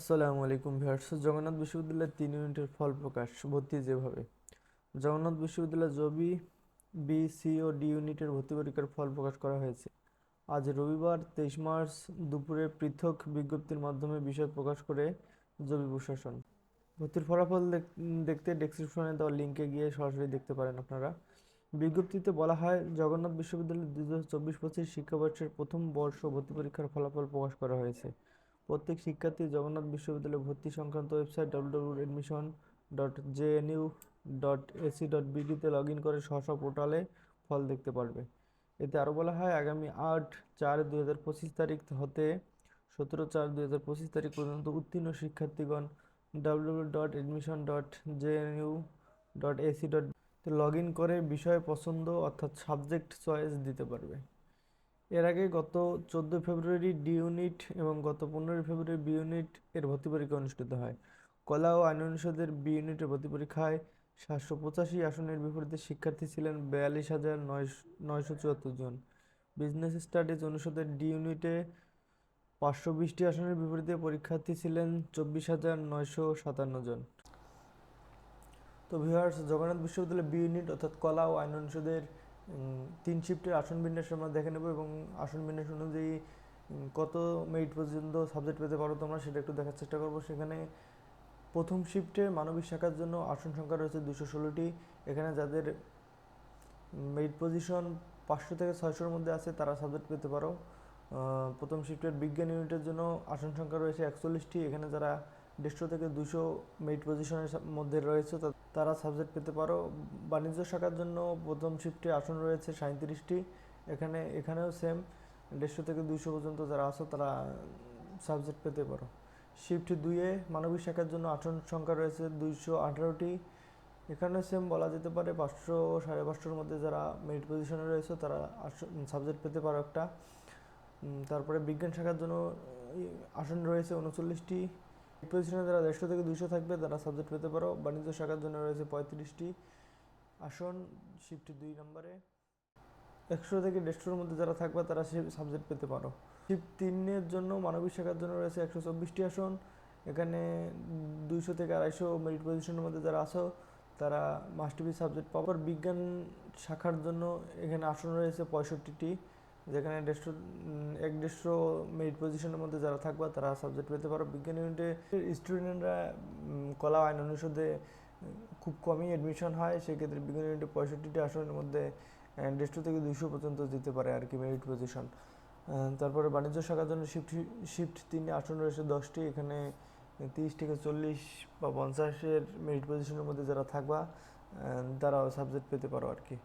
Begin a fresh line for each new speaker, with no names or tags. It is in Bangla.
আসসালামু আলাইকুম ভিউয়ার্স। জগন্নাথ বিশ্ববিদ্যালয়ের তিন ইউনিটের ফল প্রকাশ, ভর্তি যেভাবে। জগন্নাথ বিশ্ববিদ্যালয় জবি, বি, সি ও ডি ইউনিটের ভর্তি পরীক্ষার ফল প্রকাশ করা হয়েছে। আজ রবিবার, তেইশ মার্চ, দুপুরে পৃথক বিজ্ঞপ্তির মাধ্যমে বিষয় প্রকাশ করে জবি প্রশাসন। ভর্তির ফলাফল দেখ- দেখতে ডেসক্রিপশনে দেওয়া লিঙ্কে গিয়ে সরাসরি দেখতে পারেন আপনারা। বিজ্ঞপ্তিতে বলা হয়, জগন্নাথ বিশ্ববিদ্যালয়ের দু হাজার চব্বিশ পঁচিশ শিক্ষাবর্ষের প্রথম বর্ষ ভর্তি পরীক্ষার ফলাফল প্রকাশ করা হয়েছে। প্রত্যেক শিক্ষার্থী জগন্নাথ বিশ্ববিদ্যালয়ে ভর্তি সংক্রান্ত website W admission dot J JNU dot AC dot বিডিতে log in করে স্ব পোর্টালে ফল দেখতে পারবে। এতে আরও বলা হয়, আগামী আট চার দুই হাজার পঁচিশ তারিখ হতে সতেরো চার দুই হাজার পঁচিশ তারিখ পর্যন্ত উত্তীর্ণ শিক্ষার্থীগণ W dot admission dot J JNU dot AC dot log in করে বিষয় পছন্দ অর্থাৎ সাবজেক্ট চয়েস দিতে পারবে। এর আগে গত চোদ্দ ফেব্রুয়ারি ডি ইউনিট এবং গত পনেরোই ফেব্রুয়ারি বি ইউনিট এর ভর্তি পরীক্ষা অনুষ্ঠিত হয়। কলা ও আইন অনুষদের বি ইউনিটের ভর্তি পরীক্ষায় সাতশো পঁচাশি আসনের বিপরীতে শিক্ষার্থী ছিলেন বিয়াল্লিশ হাজার নয়শো চুয়াত্তর জন। বিজনেস স্টাডিজ অনুষদের ডি ইউনিটে পাঁচশো বিশটি আসনের বিপরীতে পরীক্ষার্থী ছিলেন চব্বিশ হাজার নয়শো সাতান্ন জন। তো ভিউয়ার্স জগন্নাথ বিশ্ববিদ্যালয় বি ইউনিট অর্থাৎ কলা ও আইন অনুষদের তিন শিফটের আসন বিন্যাস আমরা দেখে নেব এবং আসন বিন্যাস অনুযায়ী কত মেরিট পর্যন্ত সাবজেক্ট পেতে পারো তোমরা সেটা একটু দেখার চেষ্টা করব। সেখানে প্রথম শিফটে মানবিক শাখার জন্য আসন সংখ্যা রয়েছে দুশো ষোলোটি। এখানে যাদের মেরিট পজিশন পাঁচশো থেকে ছয়শোর মধ্যে আছে, তারা সাবজেক্ট পেতে পারো। প্রথম শিফটের বিজ্ঞান ইউনিটের জন্য আসন সংখ্যা রয়েছে একচল্লিশটি। এখানে যারা দেড়শো থেকে দুশো মেরিট পজিশনের মধ্যে রয়েছে তারা সাবজেক্ট পেতে পারো। বাণিজ্য শাখার জন্য প্রথম শিফটে আসন রয়েছে সাঁত্রিশটি এখানে, এখানেও সেম দেড়শো থেকে দুশো পর্যন্ত যারা আছো তারা সাবজেক্ট পেতে পারো। শিফট দুইয়ে মানবিক শাখার জন্য আসন সংখ্যা রয়েছে দুইশো আঠারোটি। এখানে সেম বলা যেতে পারে, পাঁচশো সাড়ে পাঁচশোর মধ্যে যারা মেরিট পজিশনে রয়েছে তারা সাবজেক্ট পেতে পারো একটা। তারপরে বিজ্ঞান শাখার জন্য আসন রয়েছে উনচল্লিশটি। পজিশনে যারা দেড়শো থেকে দুশো থাকবে, তারা সাবজেক্ট পেতে পারো। বাণিজ্য শাখার জন্য রয়েছে পঁয়ত্রিশটি আসন শিফট দুই নম্বরে। একশো থেকে দেড়শোর মধ্যে যারা থাকবে, তারা সে সাবজেক্ট পেতে পারো। শিফট তিনের জন্য মানবিক শাখার জন্য রয়েছে একশো চব্বিশটি আসন। এখানে দুইশো থেকে আড়াইশো মেরিট পজিশনের মধ্যে যারা আসো তারা মাস্টারপি সাবজেক্ট পাবার বিজ্ঞান শাখার জন্য এখানে আসন রয়েছে পঁয়ষট্টিটি। যেখানে দেড়শো এক দেড়শো মেরিট পজিশনের মধ্যে যারা থাকবে, তারা সাবজেক্ট পেতে পারো। বিজ্ঞান ইউনিটে স্টুডেন্টরা কলা, আইন অনুষদে খুব কমই অ্যাডমিশন হয়। সেক্ষেত্রে বিজ্ঞান ইউনিটে পঁয়ষট্টিটি আসনের মধ্যে দেড়শো থেকে দুইশো পর্যন্ত দিতে পারে আর কি মেরিট পজিশন তারপরে বাণিজ্য শাখার জন্য শিফট শিফট তিনে আসন রয়েছে, দশটি। এখানে তিরিশ থেকে চল্লিশ বা পঞ্চাশের মেরিট পজিশনের মধ্যে যারা থাকবা তারাও সাবজেক্ট পেতে পারো আর কি।